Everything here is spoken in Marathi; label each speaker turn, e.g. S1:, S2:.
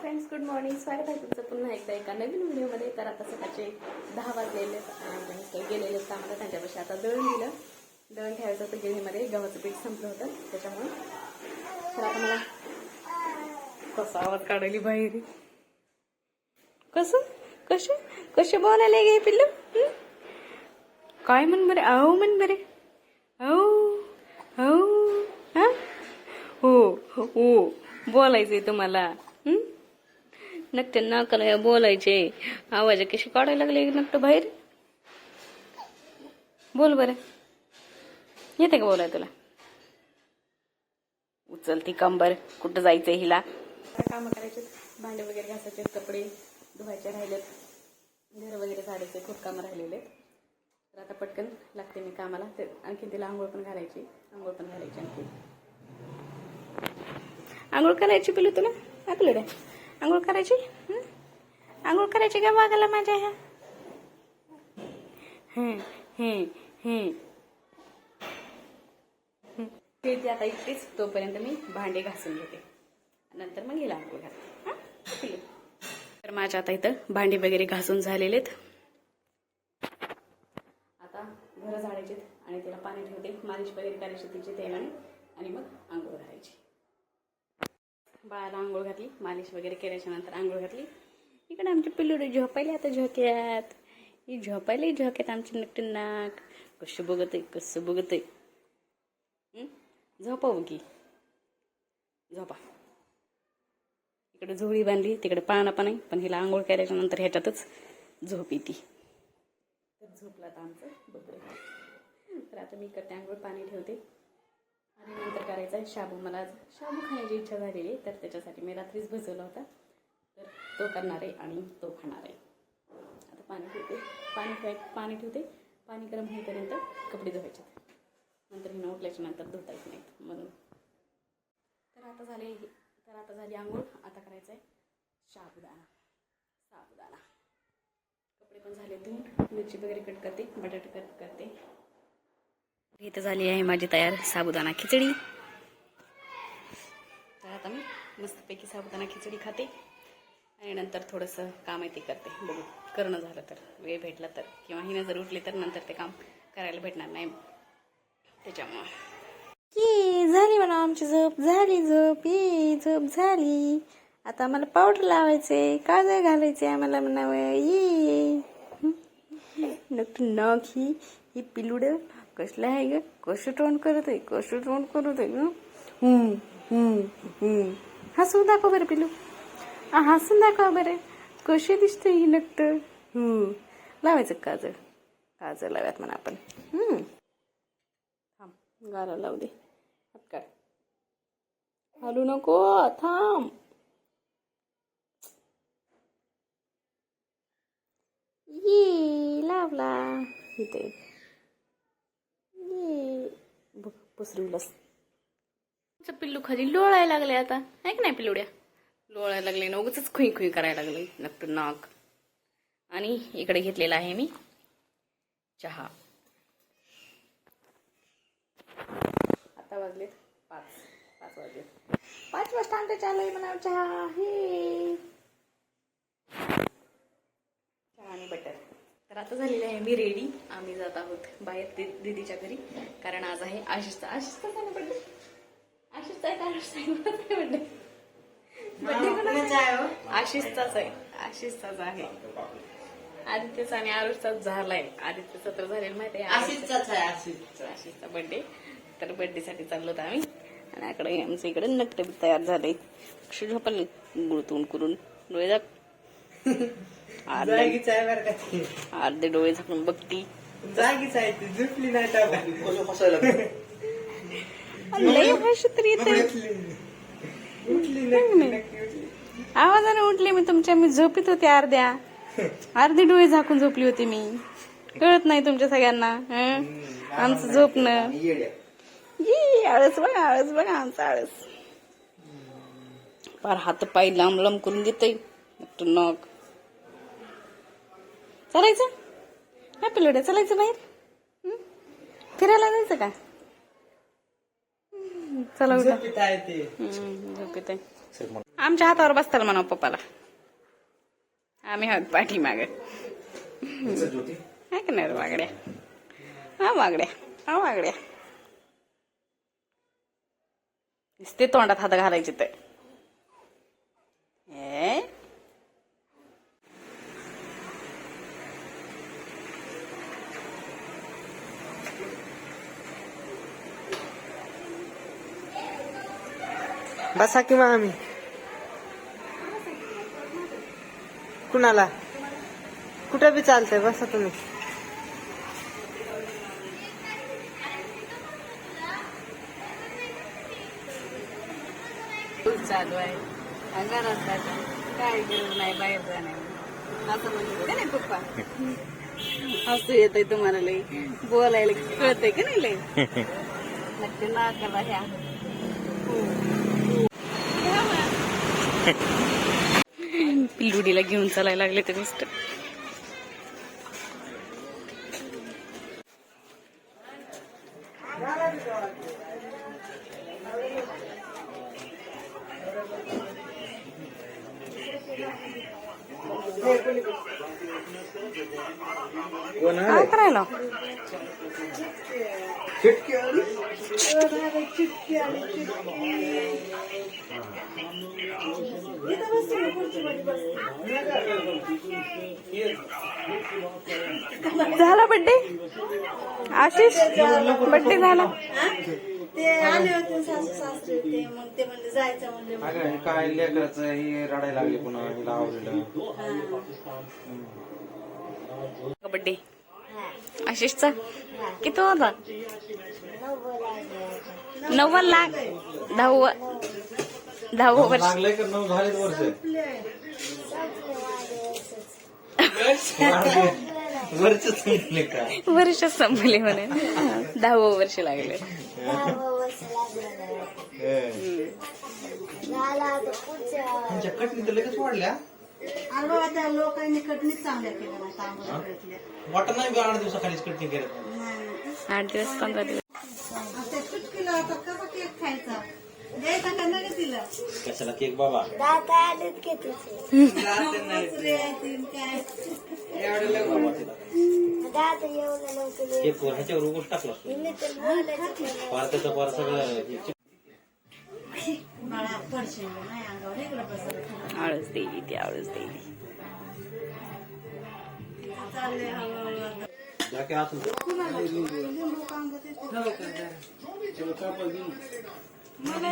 S1: फ्रेंड्स गुड मॉर्निंग स्वागत आहे तुमचं पुन्हा एकदा एका नवीन व्हिडिओमध्ये. तर आता सकाळचे दहा वाजलेले आहेत. आणि गेलेले कामाला त्यांच्यापाशी आता दळण दिलं. दळण ठेवायचं होतं. गिरणीमध्ये गव्हाचं पीठ संपलं होतं. त्याच्यामुळे तर आता मला कसा आवाज काढली बाहेर? कसं? कसे? कसे बोलायला गे पिल्लू? काय म्हण बरे? अहो म्हण बरे. अहो हो हो हो. बोलायचंय तुम्हाला. नक्ट नाकाला बोलायचे. आवाज कशी काढायला लागले नक्ट बाहेर? बोल बरं. येते का बोलाय तुला? उचलती कंबर. कुठं जायचंय हिला? काम करायचे भांडे वगैरे घासायचे कपडे धुवायचे राहिलेत. घर वगैरे झाडायचे खूप कामं राहिलेले आहेत. तर आता पटकन लागते मी कामाला. ते आणखी तिला आंघोळ पण घालायची. आंघोळ पण घालायची आणखी आंघोळ करायची पिलू तुला? आपलं रे आंघोळ करायची? आंघोळ करायची का वागायला माझ्या ह्या? ते ते आता इकडेच तोपर्यंत मी भांडे घासून घेते. नंतर मग हिला आंघोळ घालते. तर माझ्या आता इथं भांडे वगैरे घासून झालेलेत आता घरं झाडायचे आणि तिला पाणी ठेवते. मालिश वगैरे करायची तिची तेलाने आणि मग आंघोळ घालायची. बाळाला आंघोळ घातली मालिश वगैरे केल्याच्यानंतर आंघोळ घातली. इकडे आमचे पिल्लुडे झोपायला आता झोक्यात. ही झोपायली झोक्यात आमचे नक्की नाक. कसं बघत आहे कसं बघत आहे झोपा की झोपा. इकडे झोळी बांधली तिकडे पाळणं पण आहे पण हिला आंघोळ केल्याच्यानंतर ह्याच्यातच झोप येते. तर झोपला तर आमचं बघ तर आता मी करते आंघोळ पाणी ठेवते. आणि नंतर करायचा आहे शाबू. मला शाबू खाण्याची इच्छा झालेली आहे तर त्याच्यासाठी मी रात्रीच भिजवला होता. तर तो करणार आहे आणि तो खाणार आहे. आता पाणी ठेवते. पाणी ठेवाय पाणी ठेवते. पाणी गरम होईपर्यंत कपडे धुवायचे नंतर हिनं उठल्याच्या नंतर धुता येत नाहीत म्हणून. तर आता झाले तर आता झाली आंघोळ. आता करायचं आहे साबुदाणा साबुदाणा कपडे पण झाले धुवून मिरची वगैरे कट करते बटाटे कट करते. इथं झाली आहे माझी तयार साबुदाणा खिचडी. तर आता मी मस्तपैकी साबुदाणा खिचडी खाते आणि नंतर थोडंसं काम आहे ते करते. बघू करणं झालं तर वेळ भेटला तर किंवा हिनं जर उठली तर नंतर ते काम करायला भेटणार नाही. त्याच्यामुळं. की झाली म्हणा आमची झोप? झाली झोप ये झोप झाली. आता आम्हाला पावडर लावायचे काजळ घालायचे आम्हाला म्हणावं ये. नक्की नख ही ही पिलुड. कसलं आहे ग? कसं तोंड करत आहे? कसं तोंड करत आहे ग? हसून दाखव बरं पिलू हसून दाखव बरं. कशी दिसते ही नक्ट लावायचं काजळ? काजळ लाव्यात म्हणा आपण. थांब गारा लावू दे. काय काढ. हलू नको थांब. ये लावला. इथे ये बघ पसरवलंस. तुमचं पिल्लू खाली लोळायला लागले आता. आहे की नाही पिल्लुड्या लोळायला लागले ना उगच खुई खुई करायला लागले नक्ट नाक. आणि इकडे घेतलेला आहे मी चहा. आता वाजलेत पाच. पाच वाजलेत. पाच वाजता आमच्या चालू आहे म्हणा चहा. हे चहा आणि बटर तर आता झालेली आहे मी रेडी आम्ही जात आहोत बाहेर दीदीच्या घरी. कारण आज आहे आशिषचा. आशिषचा आहे ना बड्डे. आशिषचा आहे का आशिषचा आहे बड्डे. बड्डे आशिषचाच आहे. आशिषचाच आहे. आदित्यचा आणि आरुषचाच झालाय. आदित्यचा तर झालेला माहिती आहे.
S2: आशिषचाच आहे आशिष
S1: आशिषचा बर्थडे तर birthday साठी चाललो होतो आम्ही. आणि इकडे आमचं इकडे नक्ट बी तयार झाले झोपले गुळतून करून डोळे अर्धे
S2: जागीच आहे बरं का ती.
S1: अर्धे डोळे झाकून बघती.
S2: जागीच आहे ती झुपली नाही टाका
S1: लय भाषा तर येते
S2: उठली उठली नक्की नक्की उठली.
S1: आवाजाने उठले मी तुमच्या मी झोपीत होते अर्ध्या अर्धे डोळे झाकून झोपली होती मी. कळत नाही तुमच्या सगळ्यांना हं? आमचं झोपणं ये आळस बघा आळस बघा आमचा आळस. पार हात पाय लांब लांब करून देतय. नक चालायचं? हा पिलवड्या चालायचं बाहेर? फिरायला जायचं का? चला
S2: झोपीत ते.
S1: आमच्या हातावर बसताल म्हणा पप्पाला. आम्ही आहोत पाठीमागे.
S3: ज्योती
S1: आहे का नाही रे वागड्या? हा वागड्या हा वागड्या. नुसते तोंडात हात घालायचे तर.
S2: बसा की मग आम्ही. कुणाला? कुठं बी चालतंय बसा तुम्ही.
S1: चालू आहे. घरात काय गरज नाही बाहेर जाणार असं म्हणतो का नाही पप्पा? असं येतंय तुम्हाला लई. बोलायला कळतंय का नाही लई? नक्की नाकाला ह्या. पिल्लुडीला घेऊन चालायला लागले ते मिस्टर काय करायला? झाला बड्डे? आशिष बड्डे झाला.
S4: ते आले होते सासू सासरे ते मग ते म्हणजे जायचं
S3: अगं हे काय लेकराचं हे रडायला लागले पुन्हा हिला आवडलं.
S1: बड्डे आशिषचा? किती होता नव्वद लाख. दहावं. दहावं वर्ष.
S3: लागलंय का? नऊ झालेच वर्ष. वर्ष संपले का?
S1: वर्ष संपले म्हणे. दहावं वर्ष लागले.
S2: तुमच्या कटणी तर लगेच वाढल्या.
S4: अरे बाबा त्या लोकांनी कटणीच चांगल्या केल्या
S2: वाटत नाही आठ दिवसाखालीच कटणी केलं
S1: आठ दिवस पंधरा दिवस.
S4: त्या चुटकीला आता कसा केक खायचा? द्यायचा का नाही तिला?
S3: कशाला केक बाबा?
S4: तीन काय?
S3: केक वर ह्याच्यावर उगच टाकला असतो. पार सगळं
S1: आळस देईल ती आळस
S4: आता. मला